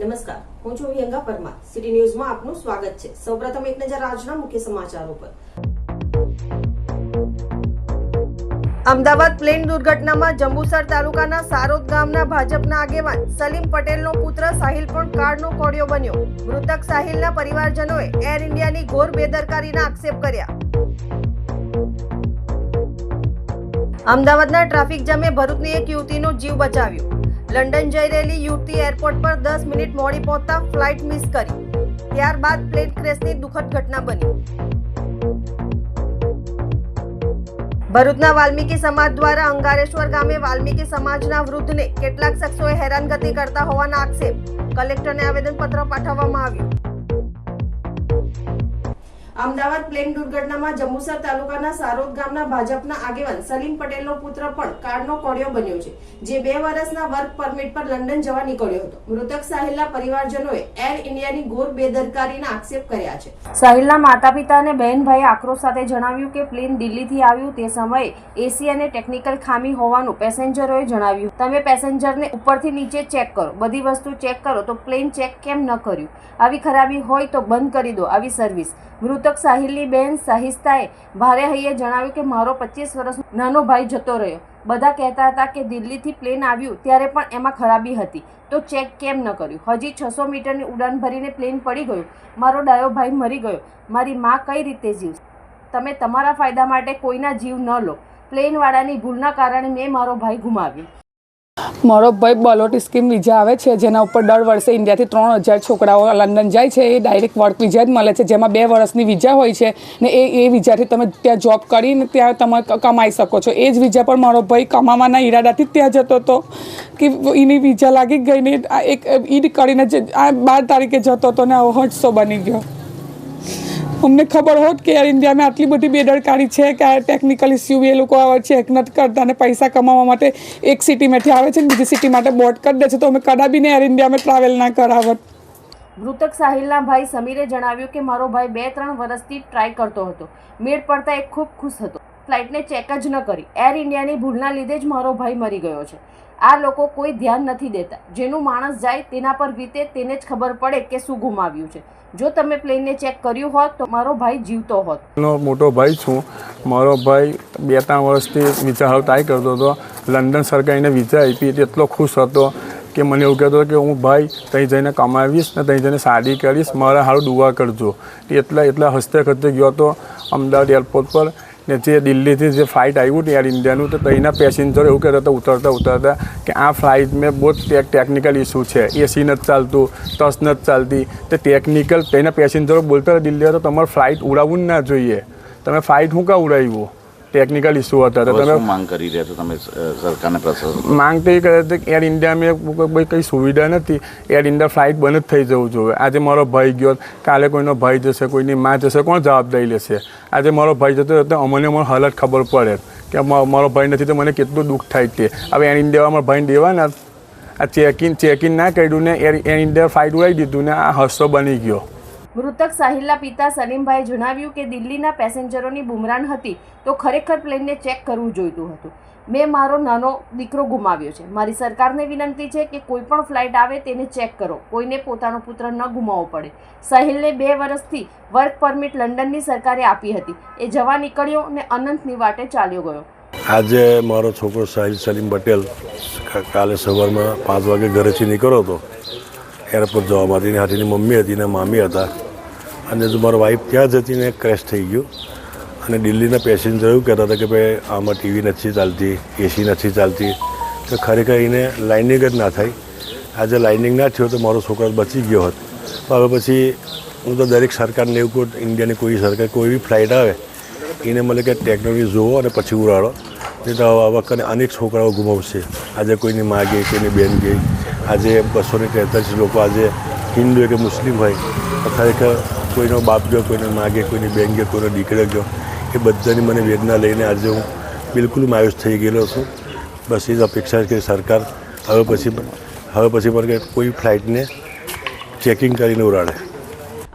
નમસ્કાર. હું છું વિહંગા પરમાર. સિટી ન્યૂઝમાં આપનું સ્વાગત છે. સૌપ્રથમ એક નજર આજના મુખ્ય સમાચારો પર. અમદાવાદ પ્લેન દુર્ઘટનામાં જંબુસર તાલુકાના સારોદ ગામના ભાજપના આગેવાન સલીમ પટેલનો પુત્ર સાહિલ પણ કારનો કોડિયો બન્યો. મૃતક સાહિલના પરિવારજનોએ એર ઇન્ડિયાની ઘોર બેદરકારીના આક્ષેપ કર્યા. અમદાવાદના ટ્રાફિક જામે ભરૂચની એક યુવતીનો જીવ બચાવ્યો. લંડન જઈ રહેલી યુવતી એરપોર્ટ પર દસ મિનિટ મોડી પહોંચતા ફ્લાઇટ મિસ કરી. ત્યારબાદ પ્લેન ક્રેશની દુઃખદ ઘટના બની. ભરૂચના વાલ્મીકી સમાજ દ્વારા અંગારેશ્વર ગામે વાલ્મીકી સમાજના વૃદ્ધને કેટલાક શખ્સોએ હેરાનગતિ કરતા હોવાના આક્ષેપ. કલેક્ટરને આવેદનપત્ર પાઠવવામાં આવ્યું. અમદાવાદ પ્લેન દુર્ઘટનામાં જંબુસર તાલુકાના સારોદ ગામના ભાજપના આગેવાન સલીમ પટેલનો પુત્ર પણ કારનો કોડિયો બન્યો છે, જે બે વર્ષના વર્ક પરમિટ પર લંડન જવા નીકળ્યો હતો. મૃતક સાહિલના પરિવારજનોએ એર ઇન્ડિયાની ઘોર બેદરકારીના આક્ષેપ કર્યા છે. સાહિલના માતા પિતા અને બહેનભાઈએ આક્રોશ સાથે જણાવ્યું કે પ્લેન દિલ્હીથી આવ્યું તે સમયે એસી અને ટેકનિકલ ખામી હોવાનું પેસેન્જરોએ જણાવ્યું. તમે પેસેન્જરને ઉપરથી નીચે ચેક કરો. બધી વસ્તુ ચેક કરો તો પ્લેન ચેક કેમ ન કર્યું? આવી ખરાબી હોય તો બંધ કરી દો. આવી સર્વિસ. મૃતક સાહિલની બહેન સાહિસ્તાએ ભારે હૈયે જણાવ્યું કે મારો પચીસ વર્ષ નાનો ભાઈ જતો રહ્યો. બધા કહેતા હતા કે દિલ્હીથી પ્લેન આવ્યું ત્યારે પણ એમાં ખરાબી હતી. તો ચેક કેમ ન કર્યું? હજી છસો મીટરની ઉડાન ભરીને પ્લેન પડી ગયું. મારો ડાયો ભાઈ મરી ગયો. મારી માં કઈ રીતે જીવશે? તમે તમારા ફાયદા માટે કોઈના જીવ ન લો. પ્લેનવાળાની ભૂલના કારણે મેં મારો ભાઈ ગુમાવ્યો. મારો ભાઈ બલોટ સ્કીમ વિઝા આવે છે, જેના ઉપર દર વર્ષે ઇન્ડિયાથી ત્રણ હજાર છોકરાઓ લંડન જાય છે, એ ડાયરેક્ટ વર્ક વિઝા જ મળે છે, જેમાં બે વર્ષની વિઝા હોય છે, ને એ એ વિઝાથી તમે ત્યાં જોબ કરીને ત્યાં તમે કમાઈ શકો છો. એ જ વિઝા પર મારો ભાઈ કમાવાના ઈરાદાથી ત્યાં જતો હતો, કે એની વિઝા લાગી ગઈ ને એક ઈડ કરીને આ બાર તારીખે જતો હતો ને આવો હટસો બની ગયો. અમને ખબર હોત કે એર ઇન્ડિયામાં આટલી બધી બેદરકારી છે કે આ ટેકનિકલ ઇસ્યુ એ લોકો આવે છે, એક નથી કરતા અને પૈસા કમાવા માટે એક સિટીમાંથી આવે છે ને બીજી સિટી માટે બોટ કરી દે છે, તો અમે કદાબીને એર ઇન્ડિયામાં ટ્રાવેલ ના કરાવત. મૃતક સાહિલના ભાઈ સમીરે જણાવ્યું કે મારો ભાઈ બે ત્રણ વર્ષથી ટ્રાય કરતો હતો. મેળ પડતા એ ખૂબ ખુશ હતો. ફ્લાઇટને ચેક જ ન કરી. એર ઇન્ડિયાની ભૂલના લીધે જ મારો ભાઈ મરી ગયો છે. આ લોકો કોઈ ધ્યાન નથી દેતા. જેનું માણસ જાય તેના પર વીતે તેને જ ખબર પડે કે શું ગુમાવ્યું છે. જો તમે પ્લેનને ચેક કર્યું હોત તો મારો ભાઈ જીવતો હોત. મોટો ભાઈ છું. મારો ભાઈ બે ત્રણ વર્ષથી વિચાર ટ્રાય કરતો હતો. લંડન સરકારીને વિઝા આપી એટલો ખુશ હતો કે મને એવું કહેતો કે હું ભાઈ ત્યાં જઈને કમાવીશ ને ત્યાં જઈને શાદી કરીશ, મારા સારું દુઆ કરજો. એટલા એટલા હસ્તે ખસતે ગયો હતો અમદાવાદ એરપોર્ટ પર. ને જે દિલ્હીથી જે ફ્લાઇટ આવ્યું ને એર ઇન્ડિયાનું, તો ત્યાંના પેસેન્જરો એવું કહેતા હતા, ઉતરતા ઉતરતા કે આ ફ્લાઇટ મેં બહુ ટેક ટેકનિકલ ઇસ્યુ છે. એસી નથી ચાલતું ટસ નથી ચાલતી. તે ટેકનિકલ તેના પેસેન્જરો બોલતા દિલ્હી તો તમારે ફ્લાઇટ ઉડાવવું જ ના જોઈએ. તમે ફ્લાઇટ શું કાં ઉડાવ્યું? ટેકનિકલ ઇસ્યુ હતા. તો તમે માંગ કરી રહ્યા છો તમે સરકારને પ્રશાસન? માંગ તો એ કરે છે કે એર ઇન્ડિયામાં કોઈ કંઈ સુવિધા નથી. એર ઇન્ડિયા ફ્લાઇટ બંધ જ થઈ જવું જોઈએ. આજે મારો ભાઈ ગયો કાલે કોઈનો ભાઈ જશે કોઈની માં જશે કોણ જવાબદારી લેશે? આજે મારો ભાઈ જતો તો અમને મને હાલત ખબર પડે કે મારો ભાઈ નથી તો મને કેટલું દુઃખ થાય તે. હવે એર ઇન્ડિયા મારા ભાઈને દેવાના? આ ચેકિંગ ચેકિંગ ના કર્યું ને એર એર ઇન્ડિયા ફ્લાઇટ ઉડાવી દીધું ને આ હસ્સો બની ગયો. મૃતક સાહિલના પિતા સલીમભાઈ જણાવ્યું કે દિલ્હીના પેસેન્જરોની બુમરાન હતી તો ખરેખર પ્લેનને ચેક કરવું જોઈતું હતું. મેં મારો નાનો દીકરો ગુમાવ્યો છે. મારી સરકારને વિનંતી છે કે કોઈ પણ ફ્લાઇટ આવે તેને ચેક કરો. કોઈને પોતાનો પુત્ર ન ગુમાવવો પડે. સાહિલને બે વર્ષથી વર્ક પરમિટ લંડનની સરકારે આપી હતી. એ જવા નીકળ્યો અને અનંતની વાટે ચાલ્યો ગયો. આજે મારો છોકરો સાહિલ સલીમ પટેલ કાલે સવારમાં પાંચ વાગે ઘરેથી નીકળ્યો હતો. એરપોર્ટ જવા માટેની હાથીની મમ્મી હતી ને મામી હતા. અને જો મારો વાઈફ ત્યાં જ હતી ને ક્રેશ થઈ ગયું. અને દિલ્હીના પેસેન્જર એવું કહેતા હતા કે ભાઈ, આમાં ટીવી નથી ચાલતી એસી નથી ચાલતી. તો ખરેખર એને લાઇનિંગ જ ના થાય. આજે લાઇનિંગ ના થયો તો મારો છોકરો બચી ગયો હોત. હવે પછી હું તો દરેક સરકારને એવું કહું ઇન્ડિયાની કોઈ સરકાર, કોઈ બી ફ્લાઇટ આવે, એને મને કે ટેકનોલોજી જોવો અને પછી ઉડાડો. નહીં તો આવા અનેક છોકરાઓ ગુમાવશે. આજે કોઈની મા ગઈ, કોઈની બેન ગઈ. આજે બસો ને તેતાલીસ લોકો, આજે હિન્દુ હોય કે મુસ્લિમ હોય ખરેખર કોઈનો બાપ ગયો કોઈનો માગે, કોઈની બેન ગયો કોઈનો દીકરો ગયો એ બધાની મને વેદના લઈને આજે હું બિલકુલ માયુસ થઈ ગયેલો છું. બસ એ જ અપેક્ષા છે કે સરકાર હવે પછી હવે પછી પણ કોઈ ફ્લાઇટને ચેકિંગ કરીને ઉડાડે.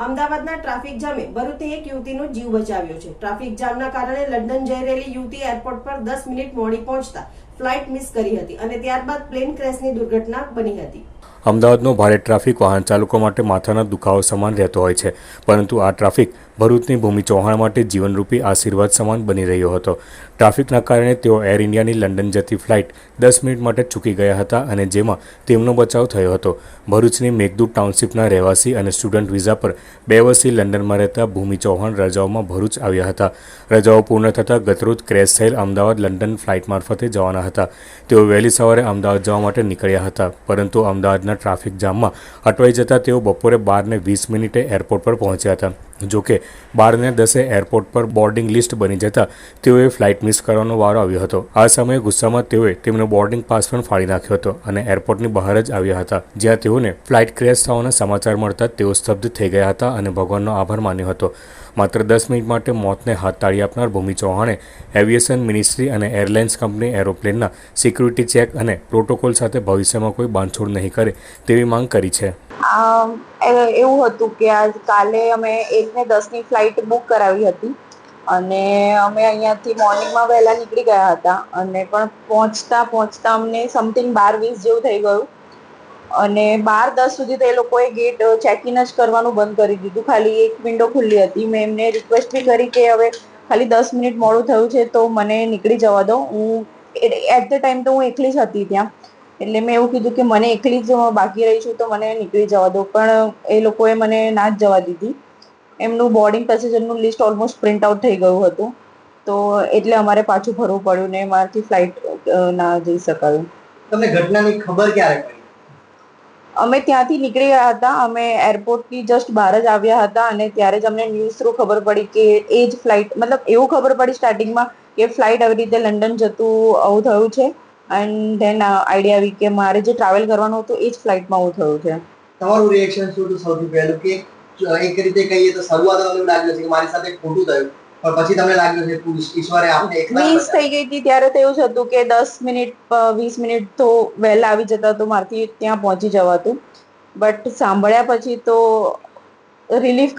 અમદાવાદના ટ્રાફિક જામે ભરૂચની એક યુવતીનો જીવ બચાવ્યો છે. ટ્રાફિક જામના કારણે લંડન જઈ રહેલી યુવતી એરપોર્ટ પર દસ મિનિટ મોડી પહોંચતા ફ્લાઇટ મિસ કરી હતી અને ત્યારબાદ પ્લેન ક્રેશની દુર્ઘટના બની હતી. અમદાવાદનો ભારે ટ્રાફિક વાહન ચાલકો માટે માથાના દુખાવો સમાન રહેતો હોય છે. પરંતુ આ ટ્રાફિક ભરૂચની ભૂમિ ચૌહાણ માટે જીવનરૂપી આશીર્વાદ સમાન બની રહ્યો હતો. ટ્રાફિકના કારણે તેઓ એર ઇન્ડિયાની લંડન જતી ફ્લાઇટ દસ મિનિટ માટે ચૂકી ગયા હતા અને જેમાં તેમનો બચાવ થયો હતો. ભરૂચની મેઘદૂત ટાઉનશીપના રહેવાસી અને સ્ટુડન્ટ વિઝા પર બે વર્ષથી લંડનમાં રહેતા ભૂમિ ચૌહાણ રજાઓમાં ભરૂચ આવ્યા હતા. રજાઓ પૂર્ણ થતાં ગતરોજ ક્રેશ થયેલ અમદાવાદ લંડન ફ્લાઇટ મારફતે જવાના હતા. તેઓ વહેલી સવારે અમદાવાદ જવા માટે નીકળ્યા હતા, પરંતુ અમદાવાદના ટ્રાફિક જામમાં અટવાઈ જતાં તેઓ બપોરે બારને વીસ મિનિટે એરપોર્ટ પર પહોંચ્યા હતા. જોકે બારને દસે એરપોર્ટ પર બોર્ડિંગ લિસ્ટ બની જતાં તેઓએ ફ્લાઇટ મિસ કરવાનો વારો આવ્યો હતો. આ સમયે ગુસ્સામાં તેઓએ તેમનો બોર્ડિંગ પાસ પણ ફાડી નાખ્યો હતો અને એરપોર્ટની બહાર જ આવ્યા હતા. જ્યાં તેઓને ફ્લાઇટ ક્રેશ થવાના સમાચાર મળતા તેઓ સ્તબ્ધ થઈ ગયા હતા અને ભગવાનનો આભાર માન્યો હતો. માત્ર દસ મિનિટ માટે મોતને હાથ તાળી આપનાર ભૂમિ ચૌહાણે એવિએશન મિનિસ્ટ્રી અને એરલાઇન્સ કંપની એરોપ્લેનના સિક્યુરિટી ચેક અને પ્રોટોકોલ સાથે ભવિષ્યમાં કોઈ બાંધછોડ નહીં કરે તેવી માંગ કરી છે. એવું હતું કે આજ કાલે અમે એક ને દસની ફ્લાઇટ બુક કરાવી હતી અને અમે અહીંયાથી મોર્નિંગમાં વહેલા નીકળી ગયા હતા અને પણ પહોંચતા પહોંચતા અમને સમથિંગ બાર વીસ જેવું થઈ ગયું. અને બાર, દસ સુધી તો એ લોકોએ ગેટ ચેકિંગ જ કરવાનું બંધ કરી દીધું. ખાલી એક વિન્ડો ખુલ્લી હતી. મેં એમને રિક્વેસ્ટ બી કરી કે હવે ખાલી દસ મિનિટ મોડું થયું છે તો મને નીકળી જવા દો. હું એટ ધ ટાઈમ તો હું એકલી જ હતી ત્યાં. એટલે મેં એવું કીધું કે મને એકલી જ બાકી રહી છું તો મને નીકળી જવા દો. પણ એ લોકોએ મને ના જ જવા દીધી. એમનું બોર્ડિંગ પેસેન્જરનું લિસ્ટ ઓલમોસ્ટ પ્રિન્ટ આઉટ થઈ ગયું હતું. તો એટલે અમારે પાછું ભરવું પડ્યું ને મારાથી ફ્લાઇટ ના જઈ શકાયું. તમને ઘટનાની ખબર ક્યારે પડી? અમે ત્યાંથી નીકળી ગયા હતા. અમે એરપોર્ટથી જસ્ટ બહાર જ આવ્યા હતા અને ત્યારે જ અમને ન્યૂઝ થ્રુ ખબર પડી કે એ જ ફ્લાઇટ મતલબ એવું ખબર પડી સ્ટાર્ટિંગમાં કે ફ્લાઇટ આવી રીતે લંડન જતું, આવું થયું છે. એન્ડ ધેન આઈડિયા આવી કે મારે જે ટ્રાવેલ કરવાનું હતું એ જ ફ્લાઇટમાં આવું થયું છે. તમારું રિએક્શન શું હતું સૌથી પહેલું? કે એક રીતે કહીએ તો શરૂઆત લાગ્યું છે કે મારી સાથે ખોટું થયું. પણ પછી તમને લાગ્યું કે ઈશ્વરે આપને એકલા થઈ ગઈ હતી ત્યારે તો એવું જ હતું કે દસ મિનિટ વીસ મિનિટ તો વહેલા આવી જતા તો મારથી ત્યાં પહોંચી જવાતું. બટ સાંભળ્યા પછી તો રિલીફ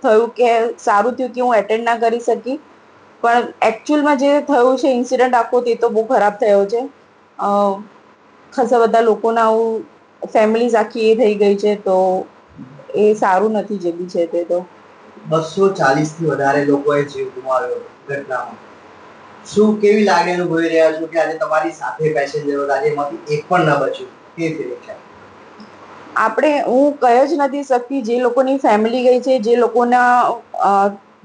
થયું કે સારું થયું કે હું એટેન્ડ ના કરી શકી. પણ એકચ્યુઅલમાં જે થયું છે ઇન્સિડન્ટ આખો તે તો બહુ ખરાબ થયો છે. ખાસા બધા લોકોના આવું ફેમિલીઝ આખી એ થઈ ગઈ છે તો એ સારું નથી જે બી છે તે તો. બસો ચાલીસથી વધારે લોકોએ જીવ ગુમાવ્યો ઘટનામાં. શું કેવી લાગણી અનુભવી રહ્યા છો કે આજે તમારી સાથે પેસેન્જરો આજે એમાંથી એક પણ ન બચ્યું? કે ફિલિંગ આપણે હું કહી જ નથી શકતી જે લોકોની ફેમિલી ગઈ છે જે લોકોના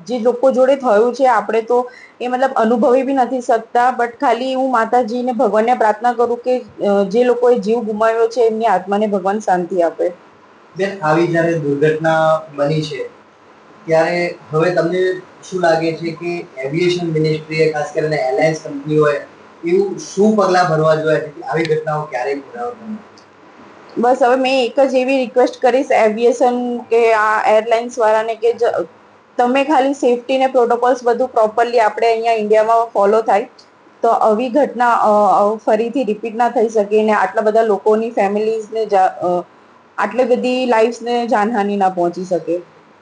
જે લોકો જોડે થયું છે આપણે તો એ મતલબ અનુભવી બી નથી શકતા બટ ખાલી હું માતાજીને ભગવાનને પ્રાર્થના કરું કે જે લોકોએ જીવ ગુમાવ્યો છે એમની આત્માને ભગવાન શાંતિ આપે. બેન આવી જ્યારે દુર્ઘટના બની છે ત્યારે હવે તમને શું લાગે છે કે એવિએશન મિનિસ્ટ્રીએ ખાસ કરીને એરલાઇન્સ કંપનીઓએ એવું શું પગલાં ભરવા જોઈએ છે આવી ઘટનાઓ ક્યારેય પુનરાવર્તન બસ હવે મેં એક જ એવી રિક્વેસ્ટ કરીશ એવિએશન કે આ એરલાઇન્સ વાળાને કે તમે ખાલી સેફટી ને પ્રોટોકોલ્સ બધું પ્રોપરલી આપણે અહીંયા ઇન્ડિયામાં ફોલો થાય, તો આવી ઘટના ફરીથી રિપીટ ના થઈ શકે ને આટલા બધા લોકોની ફેમિલીઝને આટલી બધી લાઈફ્સને જાનહાનિ ના પહોંચી શકે.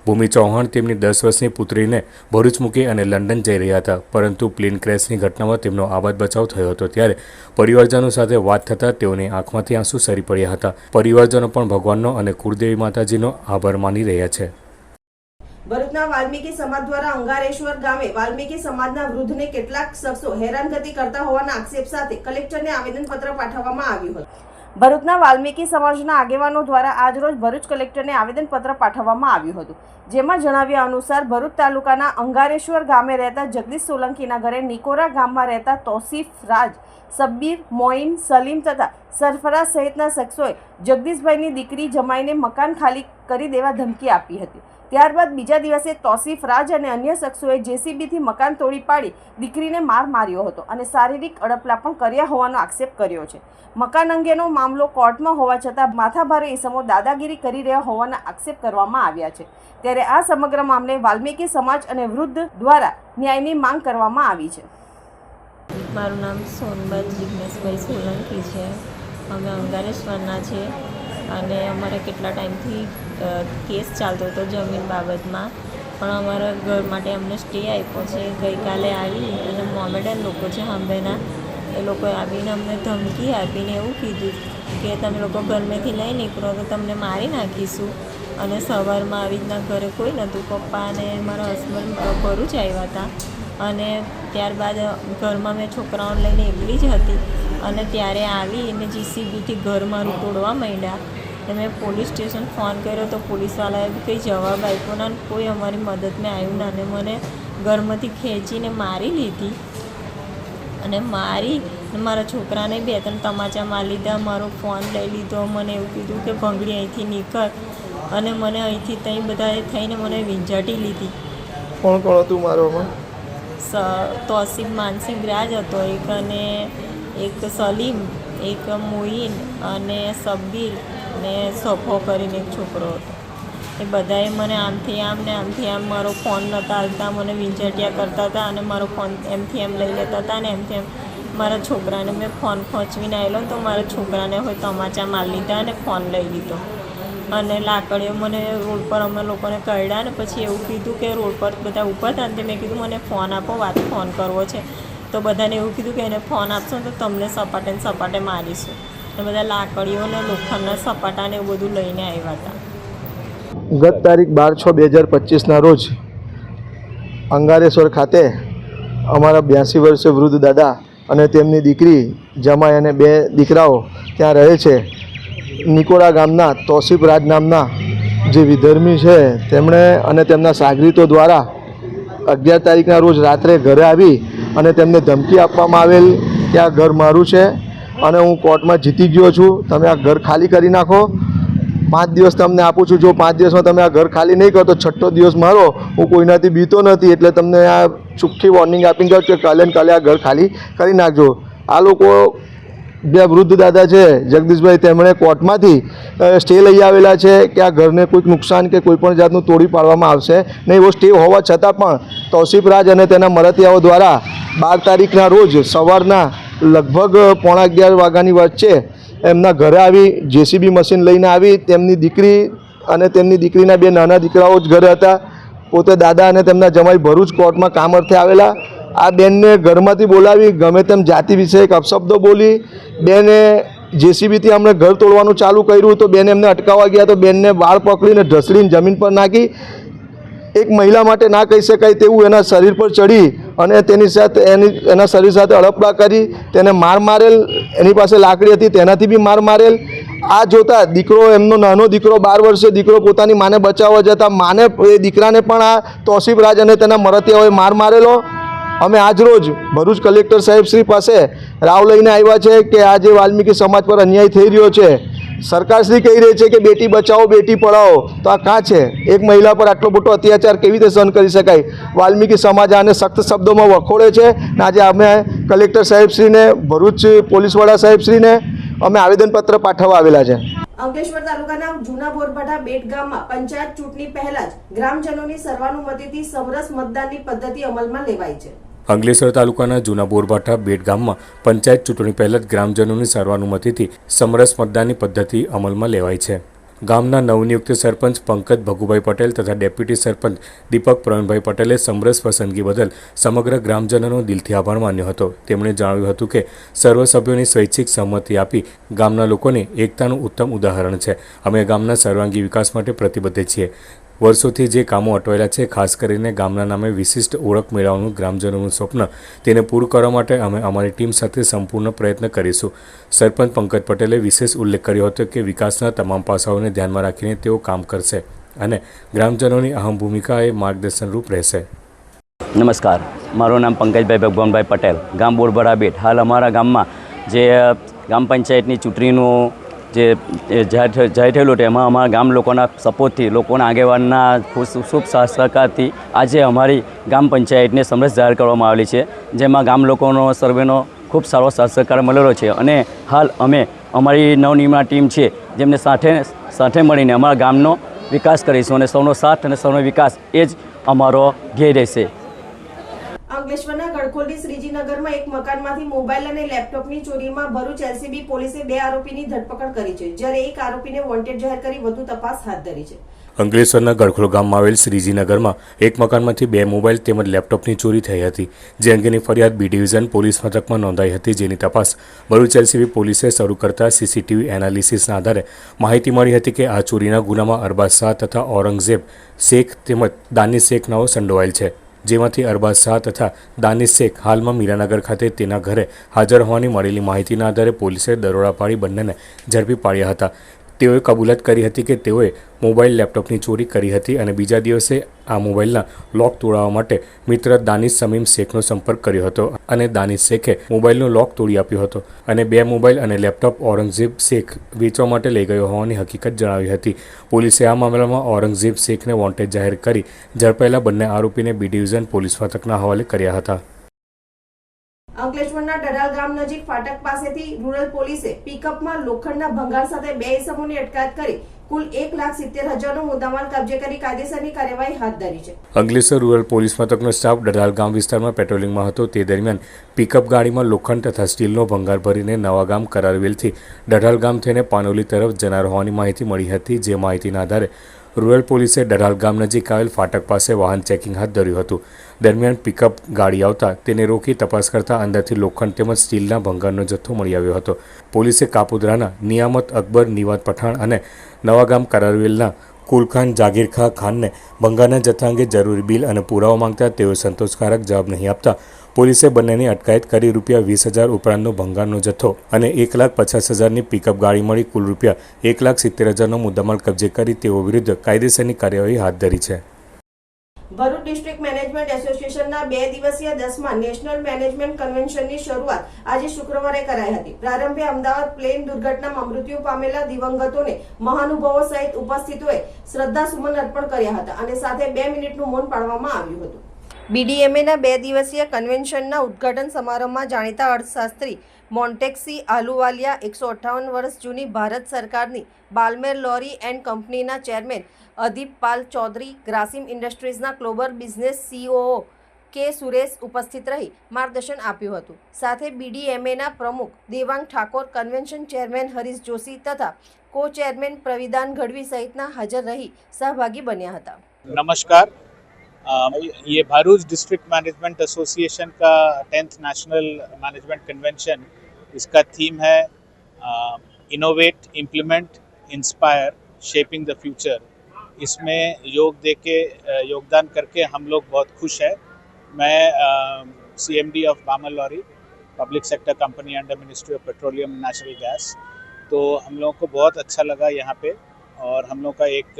ભૂમિ ચૌહાણ તેમની દસ વર્ષની પુત્રીને ભરૂચ મૂકી અને લંડન જઈ રહ્યા હતા. પરંતુ પ્લેન ક્રેશની ઘટનામાં તેમનો આબાદ બચાવ થયો હતો. ત્યારે પરિવારજનો સાથે વાત થતાં તેઓની આંખમાંથી આંસુ સરી પડ્યા હતા. પરિવારજનો પણ ભગવાનનો અને કુળદેવી માતાજીનો આભાર માની રહ્યા છે. ભરૂચના વાલ્મીકી સમાજ દ્વારા અંગારેશ્વર ગામે વાલ્મીકી સમાજના વૃદ્ધને કેટલાક શખ્સો હેરાનગતિ કરતા હોવાના આક્ષેપ સાથે કલેક્ટરને આવેદનપત્ર પાઠવવામાં આવ્યું હતું. ભરૂચના વાલ્મીકી સમાજના આગેવાનો દ્વારા આજરોજ ભરૂચ કલેક્ટરને આવેદનપત્ર પાઠવવામાં આવ્યું હતું. જેમાં જણાવ્યા અનુસાર ભરૂચ તાલુકાના અંગારેશ્વર ગામે રહેતા જગદીશ સોલંકીના ઘરે નિકોરા ગામમાં રહેતા તોસીફ રાજ, સબ્બીર મોઇન સલીમ તથા સરફરાઝ સહિતના શખ્સોએ જગદીશભાઈની દીકરી જમાઈને મકાન ખાલી કરી દેવા ધમકી આપી હતી. ત્યારબાદ બીજા દિવસે તોસીફ રાજ અને અન્ય શખ્સોએ જેસીબીથી મકાન તોડી પાડી દીકરીને માર માર્યો હતો અને શારીરિક અડપલા પણ કર્યા હોવાનો આક્ષેપ કર્યો છે. મકાન અંગેનો મામલો કોર્ટમાં હોવા છતાં માથાભારે ઇસમો દાદાગીરી કરી રહ્યા હોવાના આક્ષેપ કરવામાં આવ્યા છે. ત્યારે આ સમગ્ર મામલે વાલ્મીકી સમાજ અને વૃદ્ધ દ્વારા ન્યાયની માંગ કરવામાં આવી છે. મારું નામ સોનબત જિગ્નેશભાઈ સોલંકી છે. અમે અંગારેશ્વરના છે. અને અમારે કેટલા ટાઈમથી કેસ ચાલતો હતો જમીન બાબતમાં. પણ અમારા ઘર માટે અમને સ્ટે આપ્યો છે. ગઈકાલે આવી અને મોમેડન લોકો છે સાંભેના એ લોકોએ આવીને અમને ધમકી આપીને એવું કીધું કે તમે લોકો ઘરમેથી લઈ નીકળો, તો તમને મારી નાખીશું. અને સવારમાં આવી રીતના ઘરે કોઈ નહોતું. પપ્પા અને મારા હસબન્ડ ભરૂચ આવ્યા હતા અને ત્યારબાદ ઘરમાં મેં છોકરાઓને લઈને એકલી જ હતી. અને ત્યારે આવી અને જીસીબીથી ઘર મારું તોડવા માંડ્યા. તો મેં પોલીસ સ્ટેશન ફોન કર્યો તો પોલીસવાળાએ કંઈ જવાબ આપ્યો ના કોઈ અમારી મદદને આવ્યું ના. અને મને ઘરમાંથી ખેંચીને મારી લીધી. અને મારી મારા છોકરાને બે ત્રણ તમાચા મારી લીધા મારો ફોન લઈ લીધો મને એવું કીધું કે ભંગડી અહીંથી નીકળ. અને મને અહીંથી ત્યાં બધાએ થઈને મને વીંઝાટી લીધી. કોણ કોણ હતું મારોમાં તોસીફ માનસિંહ રાજ હતો એક અને એક સલીમ, એક મોઈન અને સબ્બીર ને સફો કરીને એક છોકરો હતો. એ બધાએ મને આમથી આમ ને આમથી આમ મારો ફોન નહોતા હાલતા મને વીંઝાટિયા કરતા હતા અને મારો ફોન એમથી એમ લઈ લેતા હતા ને એમથી એમ. મારા છોકરાને મેં ફોન ખોંચવીને આવેલો તો મારા છોકરાને હોય તમાચા મારી લીધા અને ફોન લઈ લીધો. અને લાકડીઓ મને રોડ પર અમે લોકોને કરડ્યા ને પછી એવું કીધું કે રોડ પર બધા ઊભા હતા ને મેં કીધું, મને ફોન આપો, વાત ફોન કરવો છે. તો બધાને એવું કીધું કે એને ફોન આપશો તો તમને સપાટે સપાટે મારીશું. અને બધા લાકડીઓ ને લોખંડના સપાટાને એવું બધું લઈને આવ્યા હતા. ગત તારીખ બાર છ બે હજાર પચીસના રોજ અંગારેશ્વર ખાતે અમારા બ્યાસી વર્ષે વૃદ્ધ દાદા અને તેમની દીકરી જમાઈ અને બે દીકરાઓ ત્યાં રહે છે. નિકોડા ગામના તોસીફ રાજ નામના જે વિધર્મી છે, તેમણે અને તેમના સાગરીતો દ્વારા અગિયાર તારીખના રોજ રાત્રે ઘરે આવી અને તેમને ધમકી આપવામાં આવેલ કે આ ઘર મારું છે અને હું કોર્ટમાં જીતી ગયો છું. તમે આ ઘર ખાલી કરી નાખો. પાંચ દિવસ તમને આપું છું. જો પાંચ દિવસમાં તમે આ ઘર ખાલી નહીં કરો તો છઠ્ઠો દિવસ મારો. હું કોઈનાથી બીતો નથી. એટલે તમને આ ચોખ્ખી વોર્નિંગ આપી ગયો કે કાલે ને કાલે આ ઘર ખાલી કરી નાખજો. આ લોકો બે વૃદ્ધ દાદા છે, જગદીશભાઈ, તેમણે કોર્ટમાંથી સ્ટે લઈ આવેલા છે કે આ ઘરને કોઈક નુકસાન કે કોઈ પણ જાતનું તોડી પાડવામાં આવશે. નહીં, એવો સ્ટે હોવા છતાં પણ તૌસીફ રાજ અને તેના મરતિયાઓ દ્વારા બાર તારીખના રોજ સવારના લગભગ પોણા અગિયાર વાગ્યાની વચ્ચે એમના ઘરે આવી જેસીબી મશીન લઈને આવી, તેમની દીકરી અને તેમની દીકરીના બે નાના દીકરાઓ જ ઘરે હતા. પોતે દાદા અને તેમના જમાઈ ભરૂચ કોર્ટમાં કામ અર્થે આવેલા. આ બેનને ઘરમાંથી બોલાવી, ગમે તેમ જાતિ વિષયક અપશબ્દો બોલી, બેને જેસીબીથી અમને ઘર તોડવાનું ચાલુ કર્યું તો બેન એમને અટકાવવા ગયા તો બેનને વાળ પકડીને ઢસડીને જમીન પર નાખી. એક મહિલા માટે ના કહી શકાય તેવું એના શરીર પર ચડી અને તેની સાથે એની એના શરીર સાથે અડપડા કરી તેને માર મારેલ. એની પાસે લાકડી હતી, તેનાથી બી માર મારેલ. આ જોતા દીકરો એમનો નાનો દીકરો બાર વર્ષે દીકરો પોતાની માને બચાવવા જતા માને એ દીકરાને પણ આ તોસીફ રાજ અને તેના મરતિયાઓએ માર મારેલો. અમે આજરોજ ભરૂચ કલેક્ટર સાહેબ શ્રી પાસે રાવ લઈને આવ્યા છે કે આ જે વાલ્મીકી સમાજ પર અન્યાય થઈ રહ્યો છે સરકારશ્રી કહી રહી છે કે બેટી બચાવો, બેટી પઢાઓ. તો આ કાં છે? એક મહિલા પર આટલો મોટો અત્યાચાર કેવી રીતે સહન કરી શકાય? વાલ્મીકી સમાજ આને સખ્ત શબ્દોમાં વખોડે છે. અને આજે અમે કલેક્ટર સાહેબશ્રીને, ભરૂચ પોલીસ વડા સાહેબશ્રીને અમે આવેદનપત્ર પાઠવવા આવેલા છે. અંકલેશ્વર તાલુકાના જૂના બોરભાઠા બેટ ગામમાં પંચાયત ચૂંટણી પહેલા જ ગ્રામજનોની સર્વાનુમતિથી સમરસ મતદાનની પદ્ધતિ અમલમાં લેવાઈ છે. અંકલેશ્વર તાલુકાના જૂના બોરભાઠા બેટ ગામમાં પંચાયત ચૂંટણી પહેલા જ ગ્રામજનોની સર્વાનુમતિથી સમરસ મતદાનની પદ્ધતિ અમલમાં લેવાઈ છે. ગામના નવનિયુક્ત સરપંચ પંકજ ભગુભાઈ પટેલ તથા ડેપ્યુટી સરપંચ દીપક પ્રવીણભાઈ પટેલે સમરસ પસંદગી બદલ સમગ્ર ગ્રામજનોનો દિલથી આભાર માન્યો હતો. તેમણે જણાવ્યું હતું કે સર્વ સભ્યોની સ્વૈચ્છિક સહમતિ આપી ગામના લોકોને એકતાનું ઉત્તમ ઉદાહરણ છે. અમે ગામના સર્વાંગી વિકાસ માટે પ્રતિબદ્ધ છીએ. વર્ષોથી જે કામો અટવાયેલા છે, ખાસ કરીને ગામના નામે વિશિષ્ટ ઓળખ મેળવવાનું ગ્રામજનોનું સ્વપ્ન, તેને પૂરું કરવા માટે અમે અમારી ટીમ સાથે સંપૂર્ણ પ્રયત્ન કરીશું. સરપંચ પંકજ પટેલે વિશેષ ઉલ્લેખ કર્યો હતો કે વિકાસના તમામ પાસાઓને ધ્યાનમાં રાખીને તેઓ કામ કરશે અને ગ્રામજનોની અહમ ભૂમિકા એ માર્ગદર્શનરૂપ રહેશે. નમસ્કાર. મારું નામ પંકજભાઈ ભગવાનભાઈ પટેલ, ગામ બોરબડા બેટ. હાલ અમારા ગામમાં જે ગ્રામ પંચાયતની ચૂંટણીનું જે થયેલું હતું. એમાં અમારા ગામ લોકોના સપોર્ટથી, લોકોના આગેવાનના શુભ સહકારથી આજે અમારી ગામ પંચાયતને સમરસ જાહેર કરવામાં આવેલી છે, જેમાં ગામ લોકોનો સર્વેનો ખૂબ સારો સહકાર મળેલો છે. અને હાલ અમે અમારી નવનિર્માણ ટીમ છે, જેમને સાથે સાથે મળીને અમારા ગામનો વિકાસ કરીશું અને સૌનો સાથ અને સૌનો વિકાસ એ જ અમારો ધ્યેય રહેશે. અંકલેશ્વરના ગડખોલની શ્રીજીનગરમાં એક મકાનમાંથી મોબાઈલ અને લેપટોપની ચોરીમાં ભરૂચ એલસીબી પોલીસે બે આરોપીની ધરપકડ કરી છે, જ્યારે એક આરોપીને વોન્ટેડ જાહેર કરી વધુ તપાસ હાથ ધરી છે. અંકલેશ્વરના ગડખોલ ગામમાં આવેલ શ્રીજીનગરમાં એક મકાનમાંથી બે મોબાઈલ તેમજ લેપટોપની ચોરી થઈ હતી, જે અંગેની ફરિયાદ બી ડિવિઝન પોલીસ મથકમાં નોંધાઈ હતી, જેની તપાસ ભરૂચ એલસીબી પોલીસે શરૂ કરતા સીસીટીવી એનાલિસિસના આધારે માહિતી મળી હતી કે આ ચોરીના ગુનામાં અરબાઝ શાહ તથા ઔરંગઝેબ શેખ તેમજ દાનિશ શેખ નાઓ સંડોવાયેલ છે. જેમાંથી અરબાઝ શાહ તથા દાનિશ શેખ હાલમાં મીરાનગર ખાતે તેના ઘરે હાજર હોવાની મળેલી માહિતીના આધારે પોલીસે દરોડા પાડી બંનેને ઝડપી પાડ્યા હતા. તેઓએ કબૂલાત કરી હતી કે તેઓએ મોબાઈલ લેપટોપની ચોરી કરી હતી અને બીજા દિવસે આ મોબાઈલના લોક તોડાવવા માટે મિત્ર દાનિશ સમીમ શેખનો સંપર્ક કર્યો હતો અને દાનિશ શેખે મોબાઈલનો લોક તોડી આપ્યો હતો અને બે મોબાઈલ અને લેપટોપ ઔરંગઝેબ શેખ વેચવા માટે લઈ ગયો હોવાની હકીકત જણાવી હતી. પોલીસે આ મામલામાં ઔરંગઝેબ શેખને વોન્ટેડ જાહેર કરી ઝડપાયેલા બંને આરોપીને બી ડિવિઝન પોલીસ મથકના હવાલે કર્યા હતા. અંકલેશ્વરના ડડાલ ગામ નજીક ફાટક પાસેથી રૂરલ પોલીસે પિકઅપમાં લોખંડના ભંગાર સાથે બે ઇસમોની અટકાયત કરી કુલ એક લાખ સિત્તેર હજારનો મુદ્દામાલ કબજે કરી કાયદેસરની કાર્યવાહી હાથ ધરી છે. અંકલેશ્વર રૂરલ પોલીસ મથકનો સ્ટાફ ડડાલ ગામ વિસ્તારમાં પેટ્રોલિંગમાં હતો. તે દરમિયાન પિકઅપ ગાડીમાં લોખંડ તથા સ્ટીલનો ભંગાર ભરીને નવાગામ કરારવેલથી ડઢાલ ગામ થઈને પાનોલી તરફ જનાર હોવાની માહિતી મળી હતી. જે માહિતીના આધારે રૂરલ પોલીસે ડઢાલ ગામ નજીક આવેલ ફાટક પાસે વાહન ચેકિંગ હાથ ધર્યું હતું. દરમિયાન પિકઅપ ગાડી આવતા તેને રોકી તપાસ કરતા અંદરથી લોખંડ તેમજ સ્ટીલના ભંગારનો જથ્થો મળી આવ્યો હતો. પોલીસે કાપુદરાના નિયામત અકબર નિવાત પઠાણ અને નવાગામ કરારવેલના કુલખાન જાગીરખા ખાનને ભંગારના જથ્થા અંગે જરૂરી બિલ અને પુરાવો માંગતા તેઓ સંતોષકારક જવાબ નહીં આપતા પોલીસે બંનેની અટકાયત કરી રૂપિયા વીસ હજાર ઉપરાંતનો ભંગારનો જથ્થો અને એક લાખ પચાસ હજારની પિકઅપ ગાડી મળી કુલ રૂપિયા એક લાખ સિત્તેર હજારનો મુદ્દામાલ કબજે કરી તેઓ વિરુદ્ધ કાયદેસરની કાર્યવાહી હાથ ધરી છે. ભરૂચ ડિસ્ટ્રિક્ટ મેનેજમેન્ટ એસોસિએશનના બે દિવસીય દસમા નેશનલ મેનેજમેન્ટ કન્વેન્શનની શરૂઆત આજે શુક્રવારે કરાઈ હતી. પ્રારંભે અમદાવાદ પ્લેન દુર્ઘટનામાં મૃત્યુ પામેલા દિવંગતોને મહાનુભાવો સહિત ઉપસ્થિતોએ શ્રદ્ધાસુમન અર્પણ કર્યા હતા અને સાથે બે મિનિટનું મૌન પાડવામાં આવ્યું હતું. બીડીએમએના બે દિવસીય કન્વેન્શનના ઉદઘાટન સમારોહમાં જાણીતા અર્થશાસ્ત્રી મોન્ટેક્સી આલુવાલિયા એકસો અઠ્ઠાવન વર્ષ જૂની ભારત સરકારની બાલમેર લોરી એન્ડ કંપનીના chairman Adip Pal Chaudhary, Grasim ઇન્ડસ્ટ્રીઝના global business COO K Suresh ઉપસ્થિત રહી માર્ગદર્શન આપ્યું હતું. સાથે બીડીએમએના પ્રમુખ દેવાંગ ઠાકોર, કન્વેન્શન ચેરમેન હરીશ જોશી તથા કો ચેરમેન પ્રવિધાન ગઢવી સહિતના હાજર રહી સહભાગી બન્યા હતા. નમસ્કાર. ये भरूच डिस्ट्रिक्ट मैनेजमेंट एसोसिएशन का टेंथ नेशनल मैनेजमेंट कन्वेंशन इसका थीम है innovate implement inspire shaping the future इसमें योग दे के योगदान करके हम लोग बहुत खुश हैं। मैं C M D of Balmer Lawrie public sector company under ministry of petroleum natural gas तो हम लोगों को बहुत अच्छा लगा यहाँ पे, और हम लोग का एक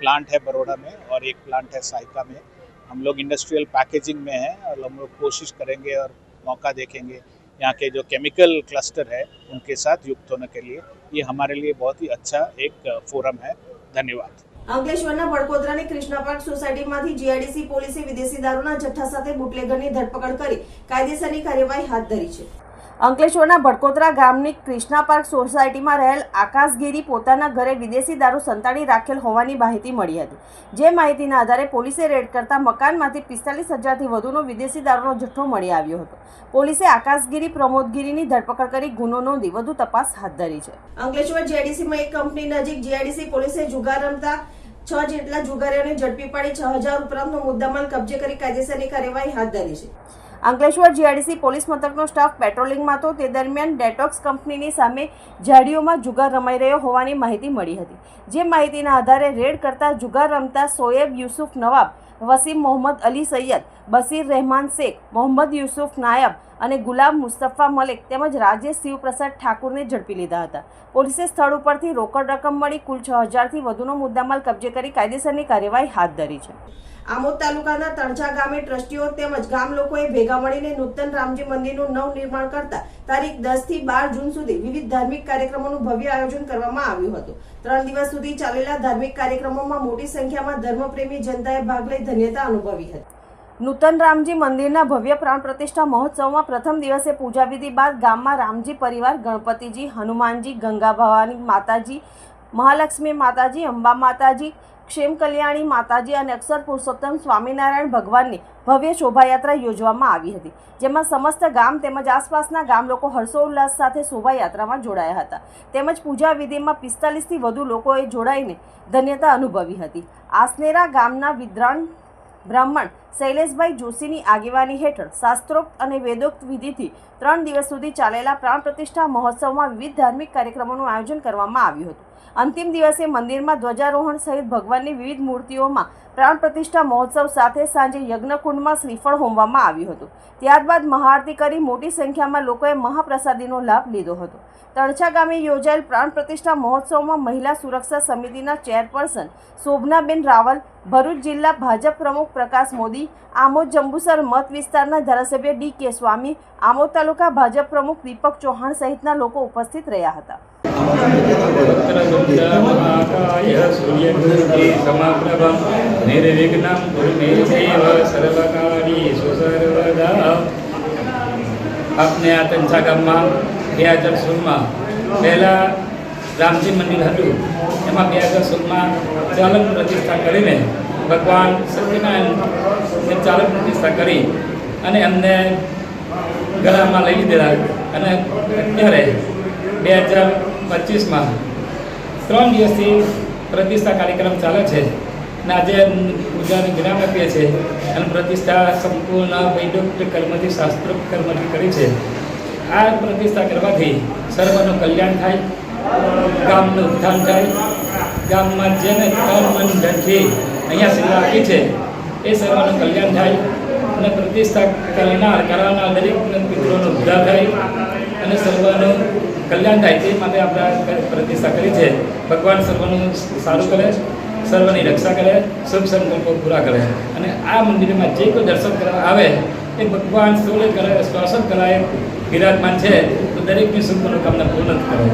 प्लांट है बड़ोड़ा में, और एक प्लांट है साइका में। हम लोग इंडस्ट्रियल पैकेजिंग में हैं और हम लोग कोशिश करेंगे और मौका देखेंगे यहाँ के जो केमिकल क्लस्टर है उनके साथ युक्त होने के लिए ये हमारे लिए बहुत ही अच्छा एक फोरम है धन्यवाद અંકલેશ્વરના બડકોદરાની કૃષ્ણા પાર્ક સોસાયટીમાંથી જીઆઈડીસી પોલીસે વિદેશી દારૂના જથ્થા સાથે બુટલેગરની ધરપકડ કરી કાયદેસરની કાર્યવાહી હાથ ધરી છે અંકલેશ્વરના ભડકોતરા ગામની ક્રિષ્ના પાર્ક સોસાયટીમાં રહેલ આકાશગીરી પોતાના ઘરે વિદેશી દારૂ સંતાડી રાખેલ હોવાની માહિતી મળી હતી. જે માહિતીના આધારે પોલીસે રેડ કરતા મકાનમાંથી પિસ્તાલીસ હજારથી વધુનો વિદેશી દારૂનો જથ્થો મળી આવ્યો હતો. પોલીસે આકાશગીરી, પ્રમોદગીરીની ધરપકડ કરી ગુનો નોંધી વધુ તપાસ હાથ ધરી છે. અંકલેશ્વર જીઆઈડીસીમાં એક કંપની નજીક જીઆઈડીસી પોલીસે જુગાર રમતા છ જેટલા જુગારીઓને ઝડપી પાડી છ હજાર ઉપરાંતનો મુદ્દામાલ કબજે કરી કાયદેસરની કાર્યવાહી હાથ ધરી છે. અંકલેશ્વર જીઆરડીસી પોલીસ મથકનો સ્ટાફ પેટ્રોલિંગમાં હતો. તે દરમિયાન ડેટોક્સ કંપનીની સામે ઝાડીઓમાં જુગાર રમાઈ રહ્યો હોવાની માહિતી મળી હતી. જે માહિતીના આધારે રેડ કરતા જુગાર રમતા સોએબ યુસુફ નવાબ, વસીમ મોહમ્મદ અલી સૈયદ બસીર રહેમાન શેખ, મોહમ્મદ યુસુફ નાયબ અને ગુલામ મુસ્તફા મલિક તેમજ રાજેશ શિવપ્રસાદ ઠાકુરને ઝડપી લીધા હતા. પોલીસે સ્થળ ઉપરથી રોકડ રકમ મળી કુલ છ હજારથી વધુનો મુદ્દામાલ કબજે કરી કાયદેસરની કાર્યવાહી હાથ ધરી છે. આમોદ તાલુકાના તણજા ગામે ટ્રસ્ટીઓ તેમજ ગામ લોકોએ ભેગા મળીને નૂતન રામજી મંદિરનું નવનિર્માણ કરતા તારીખ દસથી બાર જૂન સુધી વિવિધ ધાર્મિક કાર્યક્રમોનું ભવ્ય આયોજન કરવામાં આવ્યું હતું. ત્રણ દિવસ સુધી ચાલેલા ધાર્મિક કાર્યક્રમોમાં મોટી સંખ્યામાં ધર્મપ્રેમી જનતાએ ભાગ લઈ ધન્યતા અનુભવી હતી. નૂતન રામજી મંદિરના ભવ્ય પ્રાણ પ્રતિષ્ઠા મહોત્સવમાં પ્રથમ દિવસે પૂજા વિધિ બાદ ગામમાં રામજી પરિવાર, ગણપતિજી, હનુમાનજી, ગંગા ભવાની માતાજી, મહાલક્ષ્મી માતાજી, અંબા માતાજી ક્ષેમ કલ્યાણી માતાજી અને અક્ષર પુરુષોત્તમ સ્વામિનારાયણ ભગવાનની ભવ્ય શોભાયાત્રા યોજવામાં આવી હતી, જેમાં સમસ્ત ગામ તેમજ આસપાસના ગામ લોકો હર્ષોલ્લાસ સાથે શોભાયાત્રામાં જોડાયા હતા. તેમજ પૂજા વિધિમાં પિસ્તાલીસથી વધુ લોકોએ જોડાઈને ધન્યતા અનુભવી હતી. આસનેરા ગામના વિદ્રાણ બ્રાહ્મણ શૈલેષભાઈ જોશીની આગેવાની હેઠળ શાસ્ત્રોક્ત અને વેદોક્ત વિધિથી ત્રણ દિવસ સુધી ચાલેલા પ્રાણ પ્રતિષ્ઠા મહોત્સવમાં વિવિધ ધાર્મિક કાર્યક્રમોનું આયોજન કરવામાં આવ્યું હતું. અંતિમ દિવસે મંદિરમાં ધ્વજારોહણ સહિત ભગવાનની વિવિધ મૂર્તિઓમાં પ્રાણ પ્રતિષ્ઠા મહોત્સવ સાથે સાંજે યજ્ઞકુંડમાં શ્રીફળ હોમવામાં આવ્યું હતું. ત્યારબાદ મહાઆરતી કરી મોટી સંખ્યામાં લોકોએ મહાપ્રસાદીનો લાભ લીધો હતો. તણછા ગામે યોજાયેલ પ્રાણ પ્રતિષ્ઠા મહોત્સવમાં મહિલા સુરક્ષા સમિતિના ચેરપર્સન શોભનાબેન રાવલ, ભરૂચ જિલ્લા ભાજપ પ્રમુખ પ્રકાશ મોદી આમોદ જંબુસર મત વિસ્તારના ધારાસભ્ય ડી કે સ્વામી, આમોદ તાલુકા ભાજપ પ્રમુખ દીપક ચૌહાણ સહિતના લોકો ઉપસ્થિત રહ્યા હતા. સમપ્રભમ નિર્વિઘ્નમ ગુરુમે દેવ સર્વકાર્યેષુ સર્વદા આપને આ તંછા ગામમાં, બે હજાર સોળમાં, પહેલાં રામજી મંદિર હતું. એમાં બે હજાર સોળમાં ચાલક પ્રતિષ્ઠા કરીને ભગવાન સત્યનારાયણ ચાલક પ્રતિષ્ઠા કરી અને એમને ગળામાં લઈ લીધેલા અને અત્યારે બે હજાર પચીસમાં ત્રણ દિવસથી પ્રતિષ્ઠા કાર્યક્રમ ચાલે છે અને આજે પૂજાને વિરામ આપીએ છીએ અને પ્રતિષ્ઠા સંપૂર્ણ વૈદોક્ત કર્મથી શાસ્ત્રોક્ત કર્મથી કરી છે. આ પ્રતિષ્ઠા કરવાથી સર્વનું કલ્યાણ થાય, ગામનું ઉત્થાન થાય, ગામમાં જેને તન, મન, ધનથી અહીંયા સેવા આપી છે એ સર્વનું કલ્યાણ થાય અને પ્રતિષ્ઠા કરનાર કરાવનાર દરેક મિત્રોનો ઉદ્ધાર થાય અને સર્વનું કલ્યાણ થાય તે માટે આપણે પ્રતિષ્ઠા કરી છે. ભગવાન સર્વનું સારું કરે, સર્વની રક્ષા કરે, શુભ સંકલ્પો પૂરા કરે. અને આ મંદિરમાં જે કોઈ દર્શન કરવા આવે, એ ભગવાન સ્થૂળ કરાય શ્વાસન કરાય વિરાજમાન છે, તો દરેકની શુભ મનોકામના પૂર્ણ કરે.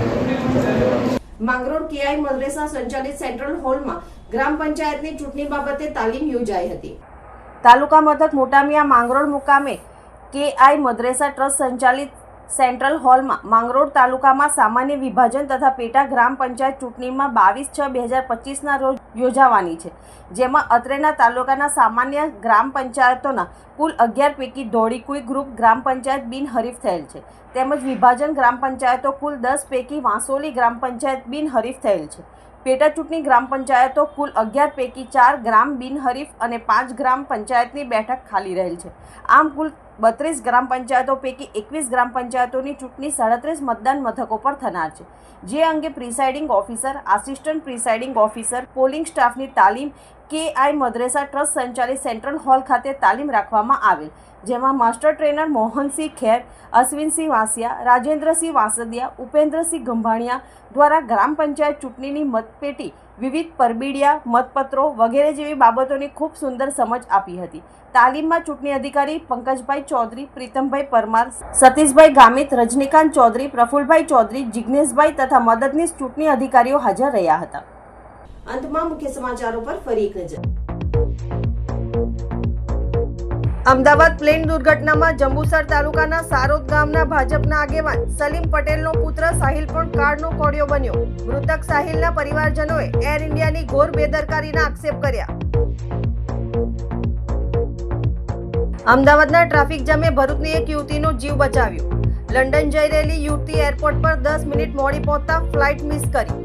માંગરોળ કેઆઈ મદ્રેસા સંચાલિત સેન્ટ્રલ હોલમાં ગ્રામ પંચાયતની ચૂંટણી બાબતે તાલીમ યોજાઈ હતી. તાલુકા મથક મોટામિયા માંગરોળ મુકામે કેઆઈ મદ્રેસા ટ્રસ્ટ સંચાલિત સેન્ટ્રલ હોલમાં માંગરોળ તાલુકામાં સામાન્ય વિભાજન તથા પેટા ગ્રામ પંચાયત ચૂંટણીમાં બાવીસ છ બે હજાર પચીસના રોજ યોજાવાની છે. જેમાં અત્રેના તાલુકાના સામાન્ય ગ્રામ પંચાયતોના કુલ અગિયાર પૈકી ધોળીકુઈ ગ્રુપ ગ્રામ પંચાયત બિનહરીફ થયેલ છે. તેમજ વિભાજન ગ્રામ પંચાયતો કુલ દસ પૈકી વાંસોલી ગ્રામ પંચાયત બિનહરીફ થયેલ છે. પેટા ચૂંટણી ગ્રામ પંચાયતો કુલ અગિયાર પૈકી ચાર ગ્રામ બિનહરીફ અને પાંચ ગ્રામ પંચાયતની બેઠક ખાલી રહેલ છે. આમ કુલ બત્રીસ ગ્રામ પંચાયતો પૈકી એકવીસ ગ્રામ પંચાયતોની ચૂંટણી સાડત્રીસ મતદાન મથકો પર થનાર છે. જે અંગે presiding officer, assistant presiding officer, polling સ્ટાફની તાલીમ, કે આઈ મદ્રેસા ટ્રસ્ટ સંચાલિત સેન્ટ્રલ હોલ ખાતે તાલીમ રાખવામાં આવેલ. જેમાં માસ્ટર ટ્રેનર મોહનસિંહ ખેર, અશ્વિનસિંહ વાસિયા, રાજેન્દ્રસિંહ વાસદિયા, ઉપેન્દ્રસિંહ ગંભાણિયા દ્વારા ગ્રામ પંચાયત ચૂંટણીની મતપેટી, વિવિધ પરબીડિયા, મતપત્રો વગેરે જેવી બાબતોની ખૂબ સુંદર સમજ આપી હતી. તાલીમમાં ચૂંટણી અધિકારી પંકજભાઈ ચૌધરી, પ્રીતમભાઈ પરમાર, સતીશભાઈ ગામિત, રજનીકાંત ચૌધરી, પ્રફુલભાઈ ચૌધરી જિજ્ઞેશભાઈ તથા મદદનીશ ચૂંટણી અધિકારીઓ હાજર રહ્યા હતા. અંતમાં મુખ્ય સમાચારો પર ફરી એક નજર. અમદાવાદ પ્લેન દુર્ઘટનામાં જંબુસર તાલુકાના સારોદ ગામના ભાજપના આગેવાન સલીમ પટેલનો પુત્ર સાહિલ પણ કારનો કોડિયો બન્યો. મૃતક સાહિલના પરિવારજનોએ એર ઇન્ડિયાની ઘોર બેદરકારીના આક્ષેપ કર્યા. અમદાવાદના ટ્રાફિક જામે ભરૂચની એક યુવતીનો જીવ બચાવ્યો. લંડન જઈ રહેલી યુવતી એરપોર્ટ પર દસ મિનિટ મોડી પહોંચતા ફ્લાઇટ મિસ કરી.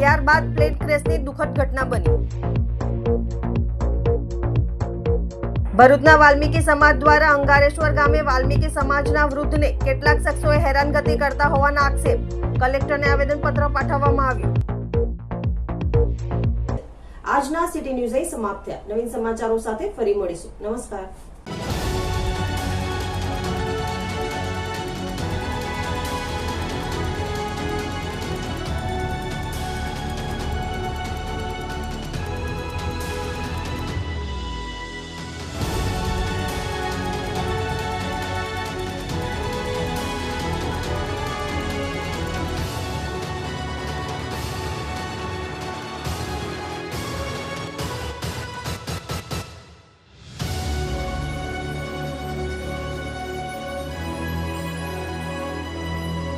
ત્યારબાદ પ્લેન ક્રેશની દુઃખદ ઘટના બની. ભરૂચના વાલ્મીકી સમાજ દ્વારા અંગારેશ્વર ગામે વાલ્મીકી સમાજના વૃદ્ધને કેટલાક શખ્સોએ હેરાનગતિ કરતા હોવાના આક્ષેપ. કલેક્ટરને આવેદનપત્ર પાઠવવામાં આવ્યું. આજના સિટી ન્યૂઝ અહીં સમાપ્ત થયા. નવીન સમાચારો સાથે ફરી મળીશું. નમસ્કાર.